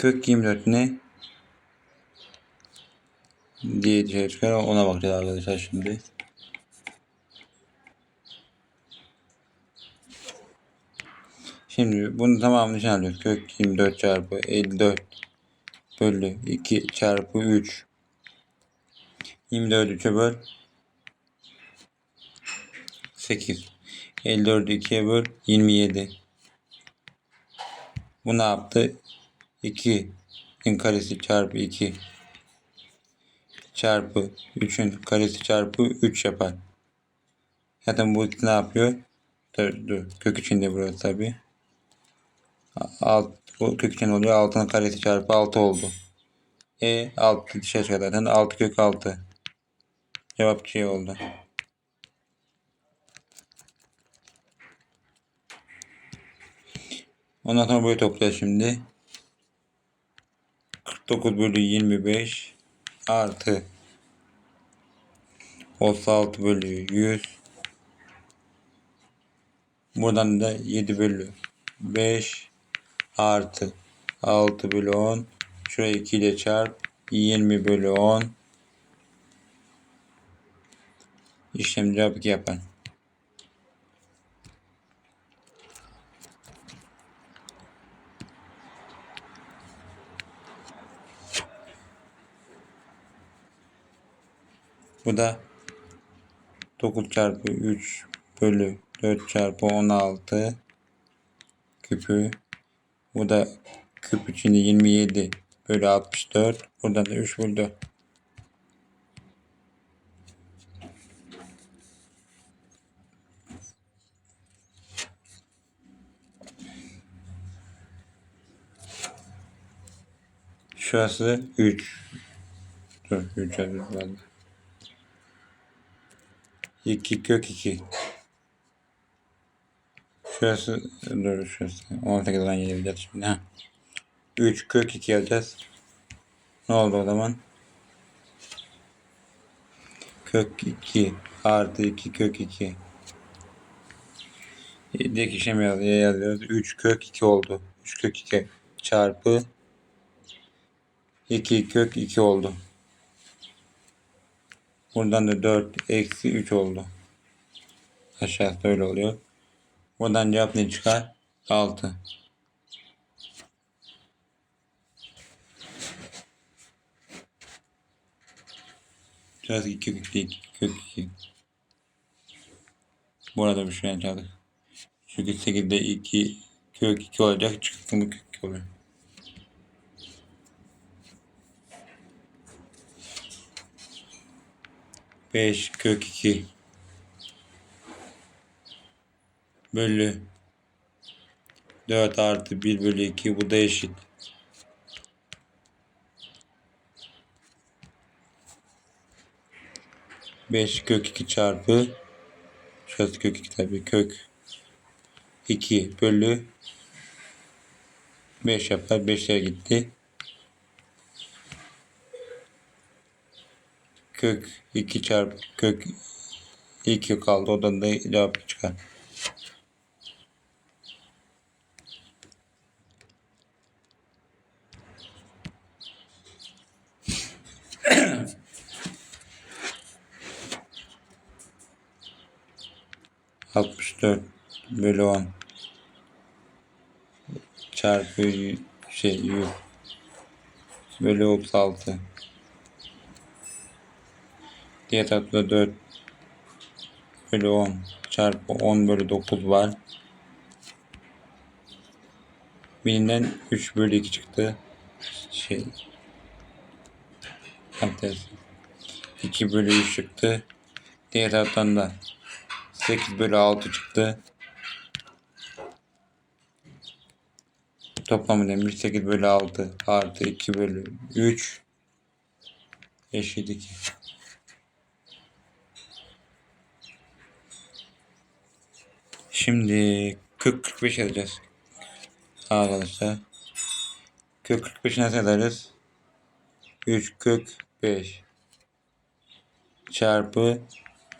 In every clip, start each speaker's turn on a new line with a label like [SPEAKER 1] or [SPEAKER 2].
[SPEAKER 1] Kök 24 ne? diye dışarı çıkar. Ona bakacağız arkadaşlar şimdi. Şimdi bunu tamamını için alıyoruz. Kök 24 çarpı 54 bölü 2 çarpı 3 24'ü 3'e böl 8 54'ü 2'ye böl 27 Bu ne yaptı? 2'in karesi çarpı 2 çarpı 3'ün karesi çarpı 3 yapar. Zaten bu ne yapıyor? Dur, dur. Kök içinde burası tabi. Alt, bu kök için oluyor. Altının karesi çarpı 6 oldu. E 6 dışarı çıkar zaten. 6 kök 6. Cevap şey oldu. Ondan sonra böyle toplayacağız şimdi. 49 bölü 25 artı 36 bölü 100 Buradan da 7 bölü 5 artı 6 bölü 10 şurayı 2 ile çarp. 20 bölü 10 işlem cevap 2 Bu da 9 çarpı 3 bölü 4 çarpı 16 küpü. Bu da küp içinde 27 bölü 64. Buradan da 3 bölü 4. Şurası 3. Dur 3 yazdım. 2 kök 2. Şurası dur şurası. 18'den geleceğiz şimdi. Ha. 3 kök 2 yazacağız. Ne oldu o zaman? Kök 2 artı 2 kök 2. Dik işlem yazıyoruz. 3 kök 2 oldu. 3 kök 2 çarpı 2 kök 2 oldu. Buradan da 4 eksi 3 oldu. Aşağısı öyle oluyor. Buradan cevap ne çıkar? 6. Şurası 2 kök 2 kök 2. Burada bir şey yapacaktık. Çünkü 8'de 2 kök 2 olacak. Çıktı mı kök 2 oluyor. Beş kök iki bölü 4 artı 1 bölü 2 bu da eşit. Beş kök 2 çarpı şurası kök 2 tabi kök 2 bölü 5 yapar. 5'e gitti. Kök 2 çarpı kök 2 kaldı. Odan da cevap çıkar. Altmış dört bölü on çarpı şey yüz bölü otuz altı diğer tarafta dört bölü on çarpı on bölü dokuz var. Birinden üç bölü iki çıktı. Şey tersi 2 bölü 3 çıktı. Diğer taraftan da 8 bölü 6 çıktı. Toplamı demiş 8 bölü 6 artı 2 bölü 3 eşit 2. Şimdi kök 45 yazacağız. Arkadaşlar. Kök 45 nasıl yazarız? 3 kök 5 çarpı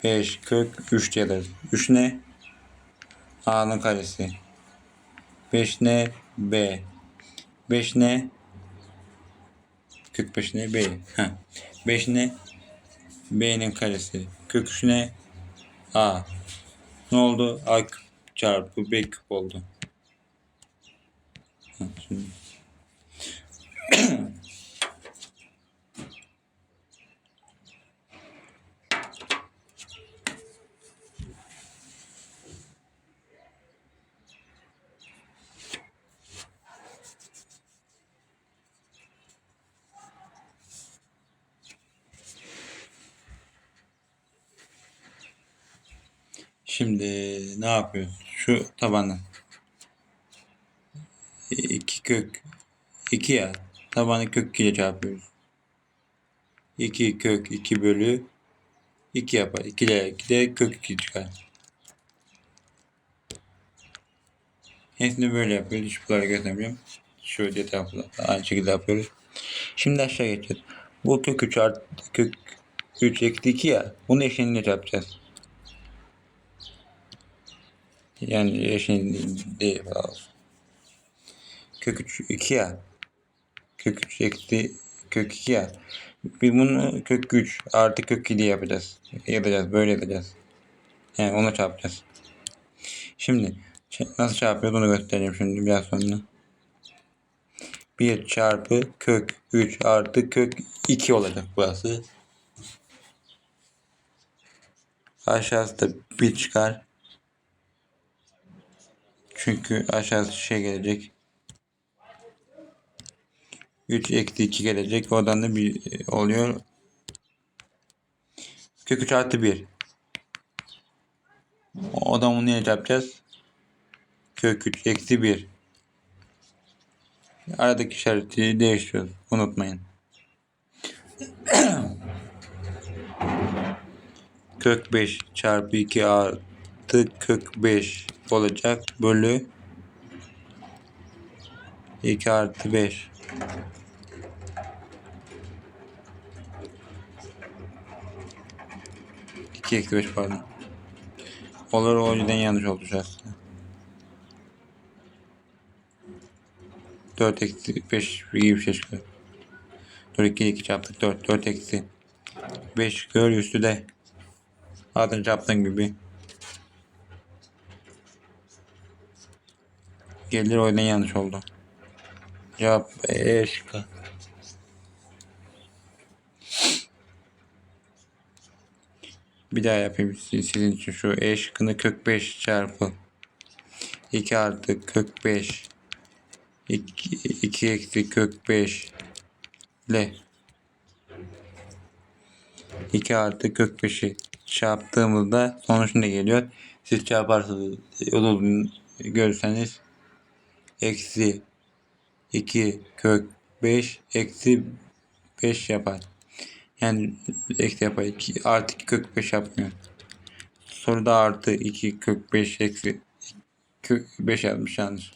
[SPEAKER 1] 5 kök 3 yazarız. 3 ne? A'nın karesi. 5 ne? B. 5 ne? Kök 5 ne? B. Ha. 5 ne? B'nin karesi. Kök 3 ne? A. Ne oldu? A çarpı B küp oldu. Şimdi ne yapıyoruz? Şu tabanı. 2 kök 2 ya. Tabanı kök 2 ile çarpıyoruz. 2 kök 2 bölü 2 yapar. 2 ile 2 de kök 2 çıkar. Hepsini böyle yapıyoruz. Hiç bunları göstermiyorum. Şu etrafı aynı şekilde yapıyoruz. Şimdi aşağı geçeceğiz. Bu kök 3 artı kök 3 eksi 2 ya. Bunu eşliğinde çarpacağız. Yani eşliğinde değil. Kök 3 2 ya. Kök 3 eksi kök 2 ya. Biz bunu kök 3 artı kök 2 yapacağız. Yapacağız. Böyle yapacağız. Yani ona çarpacağız. Şimdi nasıl çarpıyoruz onu göstereyim şimdi biraz sonra. 1 çarpı kök 3 artı kök 2 olacak burası. Aşağısı da 1 çıkar. Çünkü aşağısı şey gelecek. 3 eksi 2 gelecek. Oradan da 1 oluyor. Kök 3 artı 1. O da bunu ne yapacağız? Kök 3 eksi 1. Aradaki işareti değiştiriyoruz. Unutmayın. kök 5 çarpı 2 artı kök 5 olacak. Bölü 2 artı 5. İki eksi 5 pardon. Olur o yüzden yanlış oldu aslında. 4 eksi 5 gibi bir şey çıkıyor. Dur 2 2 çarptık 4. 4 eksi 5 çıkıyor üstü de. Adını çarptığın gibi. Gelir o yüzden yanlış oldu. Cevap E şıkkı. Bir daha yapayım siz- sizin için şu E şıkkını kök 5 çarpı 2 artı kök 5 2, 2 eksi kök 5 ile 2 artı kök 5'i çarptığımızda sonuç ne geliyor? Siz çarparsanız yolunu görürseniz eksi 2 kök 5 eksi 5 yapar. Yani eksi yapar. 2 artı 2 kök 5 yapmıyor. Soruda artı 2 kök 5 eksi kök 5 yazmış yanlış.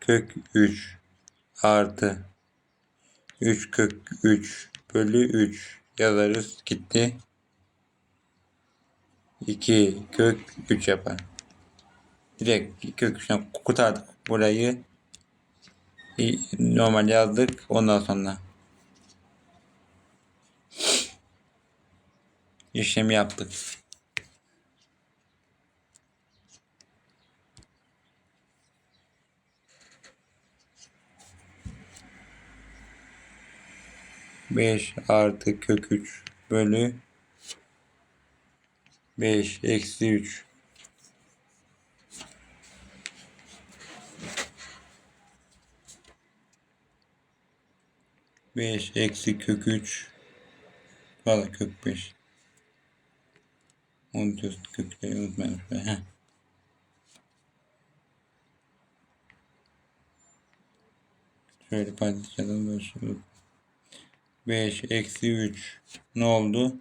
[SPEAKER 1] kök 3 artı 3 kök 3 bölü 3 yazarız gitti. 2 kök 3 yapar. Direkt kök 3'ten kurtardık burayı. Normal yazdık ondan sonra. işlemi yaptık. Beş artı kök üç bölü beş eksi üç. Beş eksi kök üç. Valla kök beş. Unutuyorsun kökleri unutmayalım. şöyle, heh. Şöyle paylaşalım. Böyle şöyle. 5 eksi 3 ne oldu?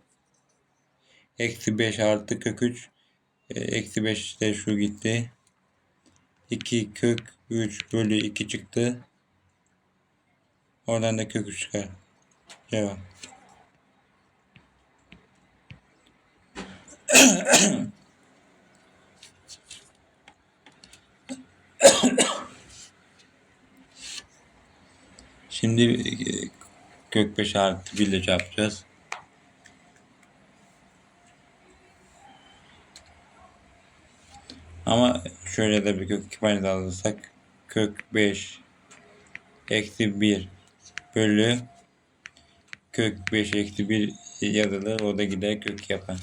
[SPEAKER 1] Eksi 5 artı kök 3 e, eksi 5 de şu gitti. 2 kök 3 bölü 2 çıktı. Oradan da kök 3 çıkar. Cevap. Şimdi e, kök 5 artı 1 ile yapacağız. Ama şöyle de bir kök 2 payını alırsak kök 5 eksi 1 bölü kök 5 eksi 1 yazılır. O da gider kök yapar.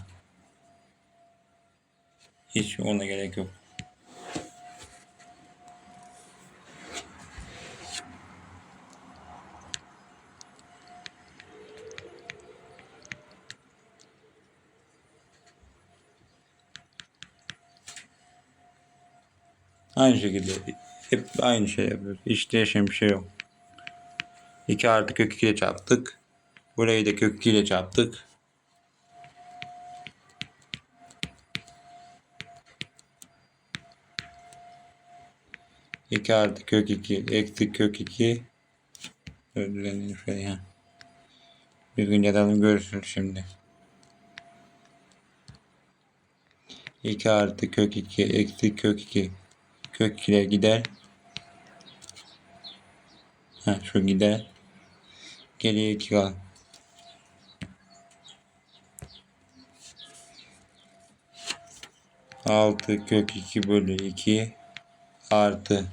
[SPEAKER 1] Hiç ona gerek yok. Aynı şekilde hep aynı şey yapıyoruz. Hiç değişen bir şey yok. 2 artı kök 2 ile çarptık. Burayı da kök 2 ile çarptık. İki artı kök 2 eksi kök 2 Öldürelim şuraya. Düzgün yazalım görürsünüz şimdi. 2 artı kök 2 eksi kök 2 kök ile gider. Ha şu gider. Geriye 2 kal. Altı kök 2 bölü 2 artı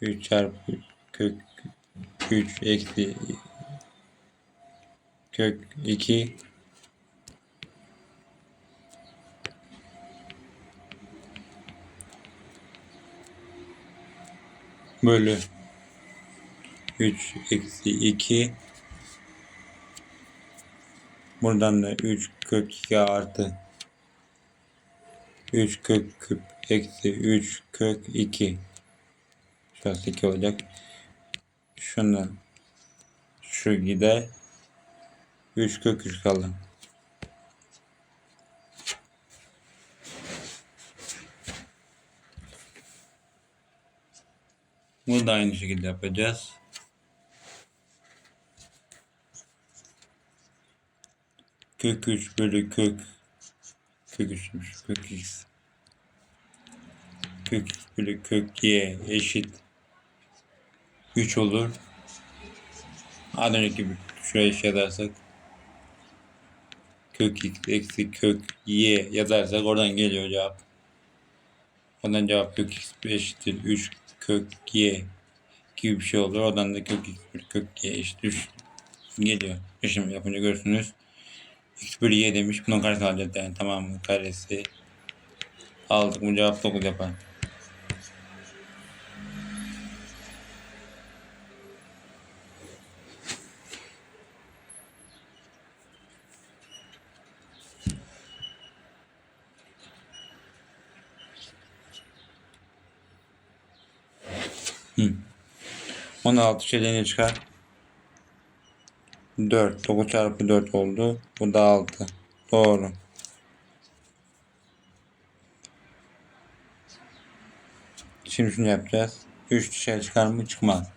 [SPEAKER 1] 3 çarpı kök 3 eksi kök 2 bölü 3 eksi 2 buradan da 3 kök 2 artı 3 kök küp eksi 3 kök 2 şurası 2 olacak. Şundan şu gider 3 kök 3 kaldı Bunu da aynı şekilde yapacağız. Kök 3 bölü kök kök 3'müş kök x kök x bölü kök y eşit 3 olur. Az önceki şuraya şey yazarsak kök x eksi kök y yazarsak oradan geliyor cevap. Oradan cevap kök x eşittir 3 kök y gibi bir şey olur. Oradan da kök x bölü kök y eşittir 3 geliyor. İşlem yapınca görürsünüz. x bölü y demiş. Bunun karesi alacağız yani tamam mı? Karesi aldık. Bu cevap 9 yapar. Hı. 16 şeyden çıkar. 4. 9 çarpı 4 oldu. Bu da 6. Doğru. Şimdi şunu yapacağız. 3 dışarı çıkar mı? Çıkmaz.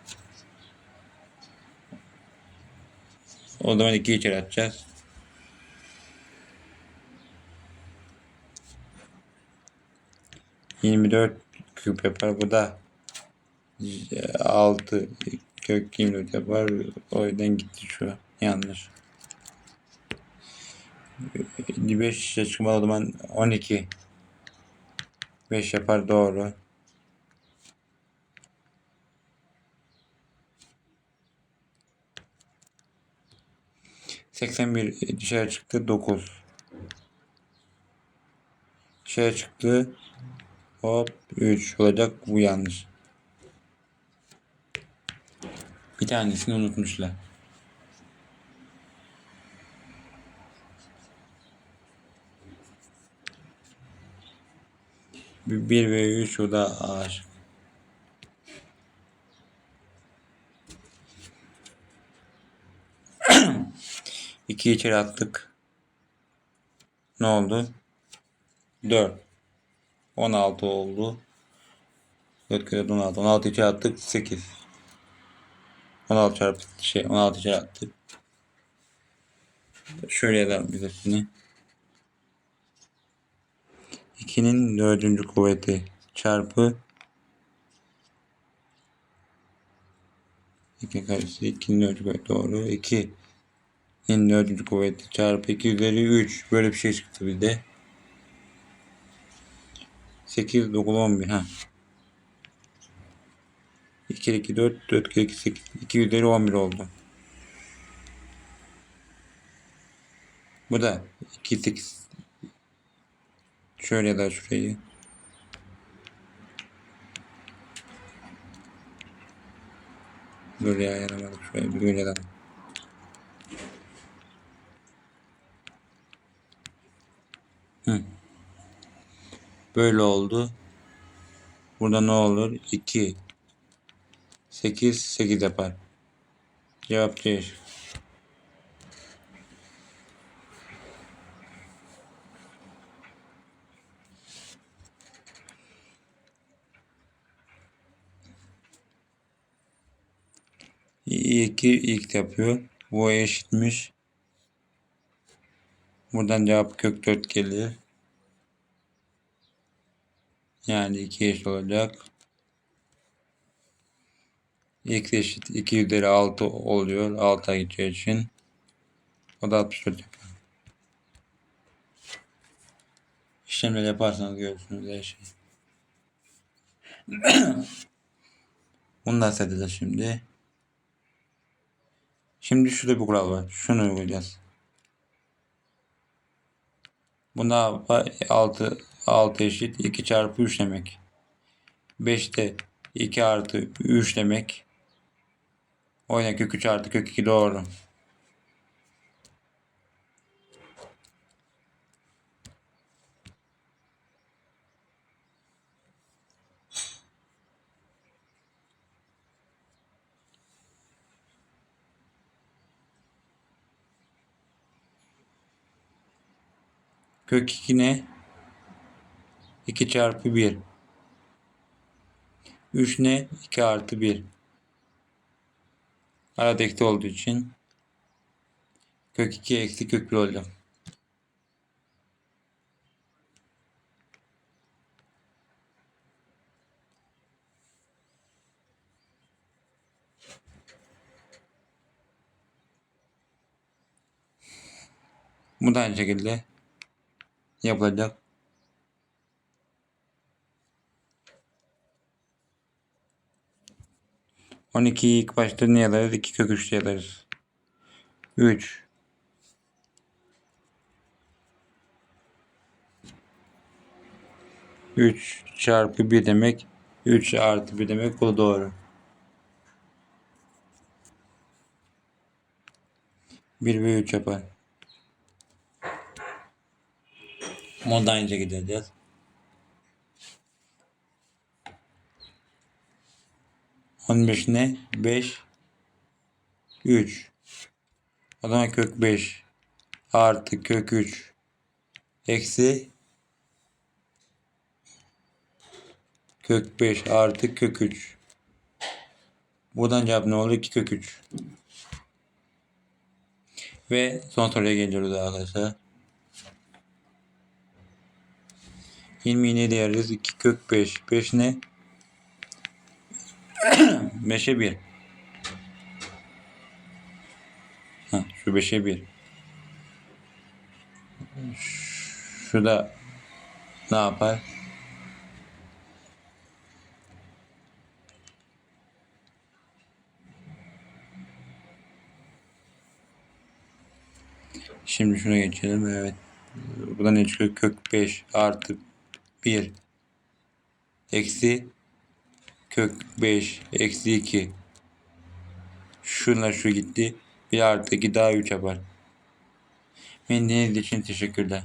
[SPEAKER 1] O zaman 2 içeri atacağız. Yirmi dört küp yapar. Bu da 6 kök 24 yapar. O yüzden gitti şu. Yanlış. 55 şişe çıkmalı o zaman 12. 5 yapar doğru. Seksen bir dışarı çıktı dokuz. Dışarı çıktı. Hop 3 olacak bu yanlış. Bir tanesini unutmuşlar. Bir, ve üç o da ağaç. İki içeri attık. Ne oldu? Dört. On altı oldu. Dört kere on altı. On altı içeri attık. Sekiz. 16 çarpı şey 16 çarpı attık. Şöyle yazalım birisini. 2'nin dördüncü kuvveti çarpı 2 karesi 2'nin dördüncü kuvveti doğru. 2'nin dördüncü kuvveti çarpı 2 üzeri 3. Böyle bir şey çıktı bir de. 8, 9, 11. Ha. 2, 2, 4, 4, 2, 8. 2 üzeri 11 oldu. Bu da 2, 8. Şöyle daha şurayı. Ya yaramadık şurayı bir görelim. Hı. Böyle oldu. Burada ne olur? 2 8 8 yapar. Cevap C. İki ilk yapıyor. Bu eşitmiş. Buradan cevap kök 4 gelir. Yani 2 eşit olacak. X eşit 2 üzeri 6 oluyor. 6'a gideceği için. O da 64 yapıyor. İşlemleri yaparsanız görürsünüz her şeyi. Bunu da hissedeceğiz şimdi. Şimdi şurada bir kural var. Şunu uygulayacağız. Bunda 6, 6 eşit 2 çarpı 3 demek. 5'te 2 artı 3 demek. O yüzden kök 3 artı kök 2 doğru. Kök 2 ne? 2 çarpı 1. 3 ne? 2 artı 1. Arada olduğu için kök 2 eksi kök 1 olacak. Bu da aynı şekilde yapılacak. On iki ilk başta ne yazarız? İki kök üç yazarız. Üç. Üç çarpı bir demek. Üç artı bir demek. Bu doğru. Bir ve üç yapar. Aynıca gideceğiz. On beş ne? Beş. Üç. O zaman kök beş. Artı kök üç. Eksi. Kök beş artı kök üç. Buradan cevap ne olur? 2 kök 3. Ve son soruya geliyoruz arkadaşlar. 20'yi ne diyeriz? 2 kök 5. 5 ne? 5'e 1. Ha, şu 5'e 1. Şu da ne yapar? Şimdi şuna geçelim. Evet. Buradan ne çıkıyor? Kök 5 artı 1 eksi kök 5 eksi 2 şunla şu gitti. 1 artı 2 daha 3 yapar. Beni için teşekkürler.